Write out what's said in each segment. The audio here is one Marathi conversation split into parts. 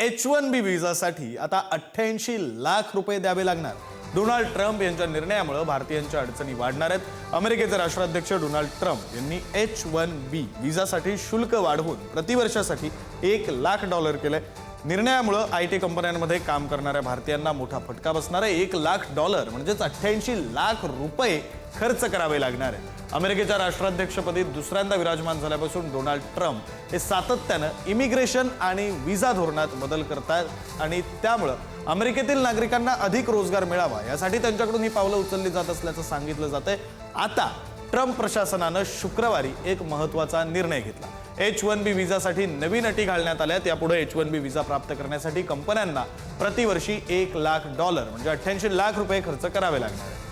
एच वन बी विजासाठी आता अठ्ठ्याऐंशी लाख रुपये द्यावे लागणार. डोनाल्ड ट्रम्प यांच्या निर्णयामुळे भारतीयांच्या अडचणी वाढणार आहेत. अमेरिकेचे राष्ट्राध्यक्ष डोनाल्ड ट्रम्प यांनी एच वन बी विजासाठी शुल्क वाढवून प्रतिवर्षासाठी एक लाख डॉलर केलंय. निर्णयामुळं आय टी कंपन्यांमध्ये काम करणाऱ्या भारतीयांना मोठा फटका बसणार आहे. एक लाख डॉलर म्हणजेच अठ्ठ्याऐंशी लाख रुपये खर्च करावे लागणार आहे. अमेरिकेच्या राष्ट्राध्यक्षपदी दुसऱ्यांदा विराजमान झाल्यापासून डोनाल्ड ट्रम्प हे सातत्यानं इमिग्रेशन आणि विजा धोरणात बदल करतात आणि त्यामुळं अमेरिकेतील नागरिकांना अधिक रोजगार मिळावा यासाठी त्यांच्याकडून ही पावलं उचलली जात असल्याचं सांगितलं जातंय. आता ट्रम्प प्रशासनानं शुक्रवारी एक महत्त्वाचा निर्णय घेतला. एच वन बी विजासाठी नवीन अटी घालण्यात आल्यात. यापुढे एच वन बी व्हिजा प्राप्त करण्यासाठी कंपन्यांना प्रतिवर्षी एक लाख डॉलर म्हणजे अठ्ठ्याऐंशी लाख रुपये खर्च करावे लागणार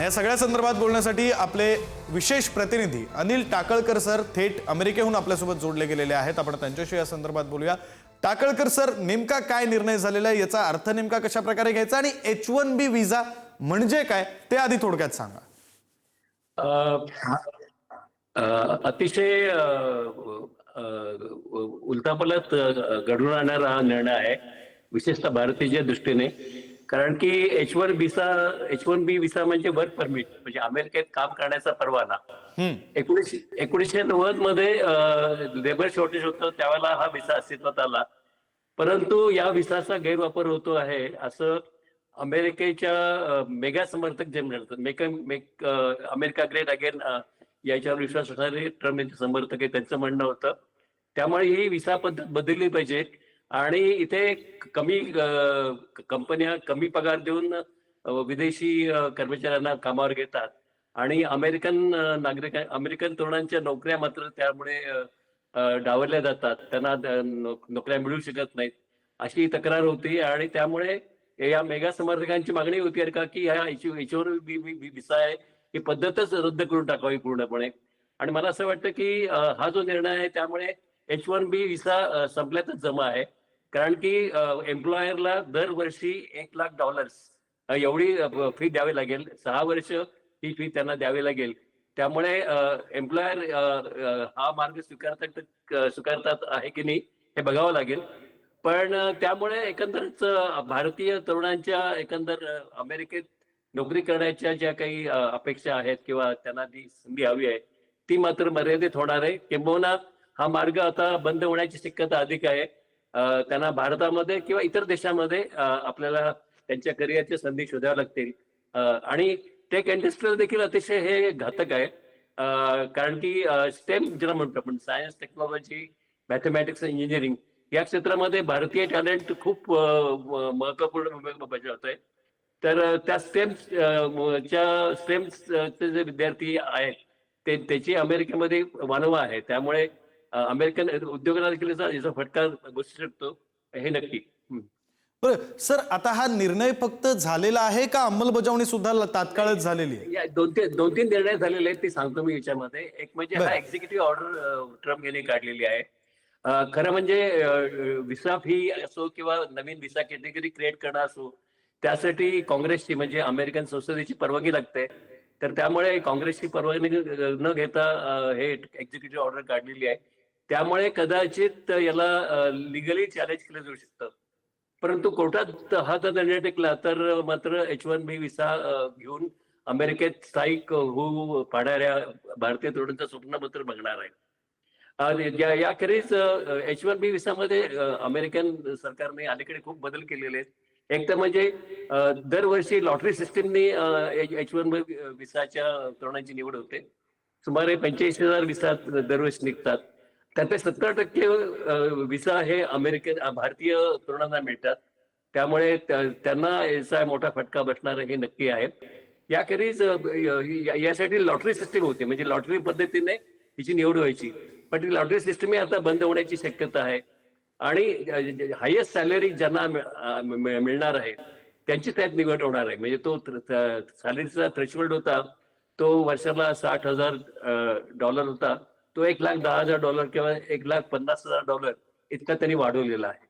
या सगळ्या संदर्भात बोलण्यासाठी आपले विशेष प्रतिनिधी अनिल टाकळकर सर थेट अमेरिकेहून आपल्यासोबत जोडले गेलेले आहेत. आपण त्यांच्याशी या संदर्भात बोलूया. टाकळकर सर नेमका काय निर्णय झालेला आहे? याचा अर्थ नेमका कशा प्रकारे घ्यायचा? आणि एच वन बी व्हिसा म्हणजे काय? ते आधी थोडक्यात सांगा. अतिशय अ, घडून आणणारा हा निर्णय आहे. विशेषतः भारतीय दृष्टीने. कारण की H one visa H one B visa म्हणजे वर्क परमिट म्हणजे अमेरिकेत काम करण्याचा परवाना. एकोणीसशे एकोणीसशे नव्वदमध्ये लेबर शॉर्टेज होतं त्यावेळेला हा विसा अस्तित्वात आला. परंतु या विसाचा गैरवापर होतो आहे असं अमेरिकेच्या मेगा समर्थक जे म्हणतात make make America great again याच्यावर विश्वास असणारे ट्रम्प यांचे समर्थक आहे त्यांचं म्हणणं होतं. त्यामुळे ही विसा पद्धत बदलली पाहिजे. आणि इथे कमी कंपन्या कमी पगार देऊन विदेशी कर्मचाऱ्यांना कामावर घेतात. आणि अमेरिकन नागरिक अमेरिकन तरुणांच्या नोकऱ्या मात्र त्यामुळे डावरल्या जातात. त्यांना नोकऱ्या मिळू शकत नाहीत. अशी तक्रार होती आणि त्यामुळे या मेगा समर्थकांची मागणी होती का की ह्या याच्यावर विसा आहे ही पद्धतच रद्द करून टाकावी पूर्णपणे. आणि मला असं वाटतं की हा जो निर्णय आहे त्यामुळे एच वन बी विसा संपल्यातच जमा आहे. कारण की एम्प्लॉयरला दरवर्षी एक लाख डॉलर्स एवढी फी द्यावी लागेल. सहा वर्ष ही फी त्यांना द्यावी लागेल. त्यामुळे एम्प्लॉयर हा मार्ग स्वीकारतात स्वीकारतात आहे की नाही हे बघावं लागेल. पण त्यामुळे एकंदरच भारतीय तरुणांच्या एकंदर अमेरिकेत नोकरी करण्याच्या ज्या काही अपेक्षा आहेत किंवा त्यांना जी संधी हवी आहे ती मात्र मर्यादित होणार आहे. किंबहुना हा मार्ग आता बंद होण्याची शक्यता अधिक आहे. त्यांना भारतामध्ये किंवा इतर देशामध्ये आपल्याला त्यांच्या करिअरच्या संधी शोधाव्या लागतील. आणि टेक इंडस्ट्रीला देखील अतिशय हे घातक आहे. कारण की स्टेम ज्याला म्हणतो आपण सायन्स टेक्नॉलॉजी मॅथमॅटिक्स इंजिनिअरिंग या क्षेत्रामध्ये भारतीय टॅलेंट खूप महत्त्वपूर्ण भूमिका बजावत आहे. तर त्या स्टेम च्या स्टेमचे जे विद्यार्थी आहेत ते त्याची अमेरिकेमध्ये वानवा आहे. त्यामुळे अमेरिकन उद्योगाला देखील याचा फटका बसू शकतो हे नक्की. बरं सर आता हा निर्णय फक्त झालेला आहे का अंमलबजावणी सुद्धा तात्काळच झालेली आहे? दोन तीन दोन तीन निर्णय झालेले आहेत ते सांगतो मी याच्यामध्ये. एक म्हणजे हा. एक्झिक्युटिव्ह ऑर्डर ट्रम्प यांनी काढलेली आहे. खरं म्हणजे विसा फी असो किंवा नवीन विसा कॅटेगरी क्रिएट करणं असो त्यासाठी काँग्रेसची म्हणजे अमेरिकन संसदेची परवानगी लागते. तर त्यामुळे काँग्रेसची परवानगी न घेता हे एक्झिक्युटिव्ह ऑर्डर काढलेली आहे. त्यामुळे कदाचित याला लिगली चॅलेंज केलं जाऊ शकतं. परंतु कोर्टात हा जर निर्णय टेकला तर मात्र एच वन बी विसा घेऊन अमेरिकेत स्थायिक होऊ पाहणाऱ्या भारतीय तरुणांचं स्वप्न मात्र बघणार आहे. आणि या- याखेरीज एच वन बी विसामध्ये अमेरिकन सरकारने अलीकडे खूप बदल केलेले आहेत. एक तर म्हणजे दरवर्षी लॉटरी सिस्टीमने एच वन बी विसाच्या तरुणांची निवड होते. सुमारे पंच्याऐंशी हजार विसा दरवर्षी निघतात. त्यातले सत्तर टक्के विसा हे अमेरिकन भारतीय तरुणांना मिळतात. त्यामुळे त्यांना याचा मोठा फटका बसणार हे नक्की आहे. याखेरीज यासाठी लॉटरी सिस्टीम होती. म्हणजे लॉटरी पद्धतीने हिची निवड व्हायची. पण ती लॉटरी सिस्टीम आता बंद होण्याची शक्यता आहे. आणि हायेस्ट सॅलरी ज्यांना मिळणार आहे त्यांची त्यात निवड होणार आहे. म्हणजे तो सॅलरीचा थ्रेशोल्ड होता. तो वर्षाला साठ हजार डॉलर होता. तो एक लाख दहा हजार डॉलर किंवा एक लाख पन्नास हजार डॉलर इतका त्यांनी वाढवलेला आहे.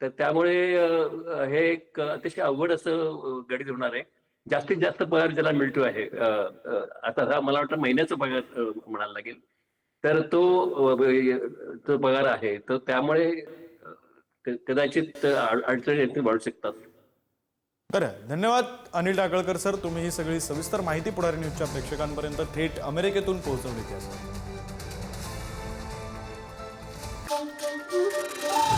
तर त्यामुळे हे एक अतिशय अवघड असं गणित होणार आहे. जास्तीत जास्त पगार ज्याला मिळतो आहे आता हा मला वाटतं महिन्याचा पगार म्हणायला लागेल. तर तो तो पगार आहे. तर त्यामुळे कदाचित अडचणी येतील वाढू शकतात. बरं धन्यवाद अनिल टाकळकर सर. तुम्ही ही सगळी सविस्तर माहिती पुढारी न्यूजच्या प्रेक्षकांपर्यंत थेट अमेरिकेतून पोहोचवली Oh, oh, oh, oh, oh.